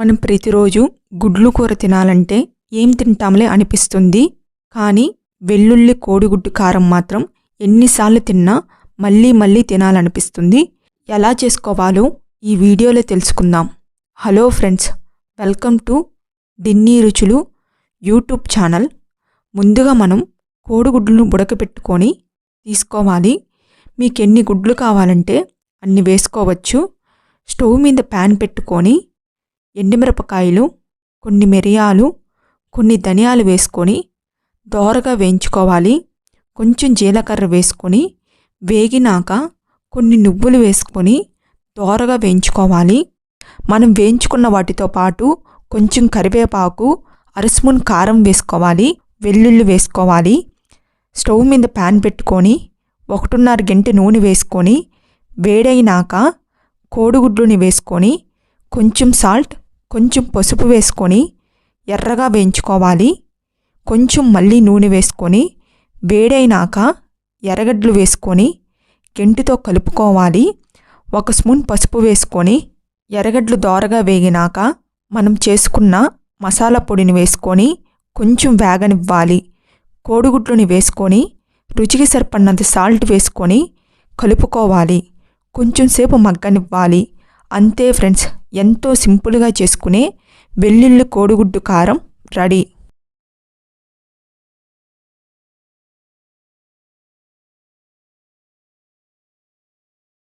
మనం ప్రతిరోజు గుడ్లు కూర తినాలంటే ఏం తింటాంలే అనిపిస్తుంది. కానీ వెల్లుల్లి కోడిగుడ్డు కారం మాత్రం ఎన్నిసార్లు తిన్నా మళ్ళీ మళ్ళీ తినాలనిపిస్తుంది. ఎలా చేసుకోవాలో ఈ వీడియోలో తెలుసుకుందాం. Hello friends welcome to Dinni Ruchulu YouTube channel. ముందుగా మనం కోడిగుడ్లను ఉడకబెట్టుకొని తీసుకోవాలి. మీకు ఎన్ని గుడ్లు కావాలంటే అన్ని వేసుకోవచ్చు. స్టవ్ మీద ప్యాన్ పెట్టుకొని ఎండుమిరపకాయలు కొన్ని మిరియాలు కొన్ని ధనియాలు వేసుకొని దోరగా వేయించుకోవాలి. కొంచెం జీలకర్ర వేసుకొని వేగినాక కొన్ని నువ్వులు వేసుకొని దోరగా వేయించుకోవాలి. మనం వేయించుకున్న వాటితో పాటు కొంచెం కరివేపాకు అర కారం వేసుకోవాలి. వెల్లుల్లి వేసుకోవాలి. స్టవ్ మీద ప్యాన్ పెట్టుకొని ఒకటిన్నర గంట నూనె వేసుకొని వేడైనాక కోడిగుడ్లుని వేసుకొని కొంచెం సాల్ట్ కొంచెం పసుపు వేసుకొని ఎర్రగా వేయించుకోవాలి. కొంచెం మళ్ళీ నూనె వేసుకొని వేడైనాక ఎర్రగడ్డలు వేసుకొని గెంటితో కలుపుకోవాలి. ఒక స్పూన్ పసుపు వేసుకొని ఎర్రగడ్డలు దోరగా వేగినాక మనం చేసుకున్న మసాలా పొడిని వేసుకొని కొంచెం వేగనివ్వాలి. కోడిగుడ్లుని వేసుకొని రుచికి సరిపడినంత సాల్ట్ వేసుకొని కలుపుకోవాలి. కొంచెం సేపు మగ్గనివ్వాలి. అంతే ఫ్రెండ్స్. ఎంతో సింపుల్గా చేసుకునే వెల్లుల్లి కోడిగుడ్డు కారం రెడీ.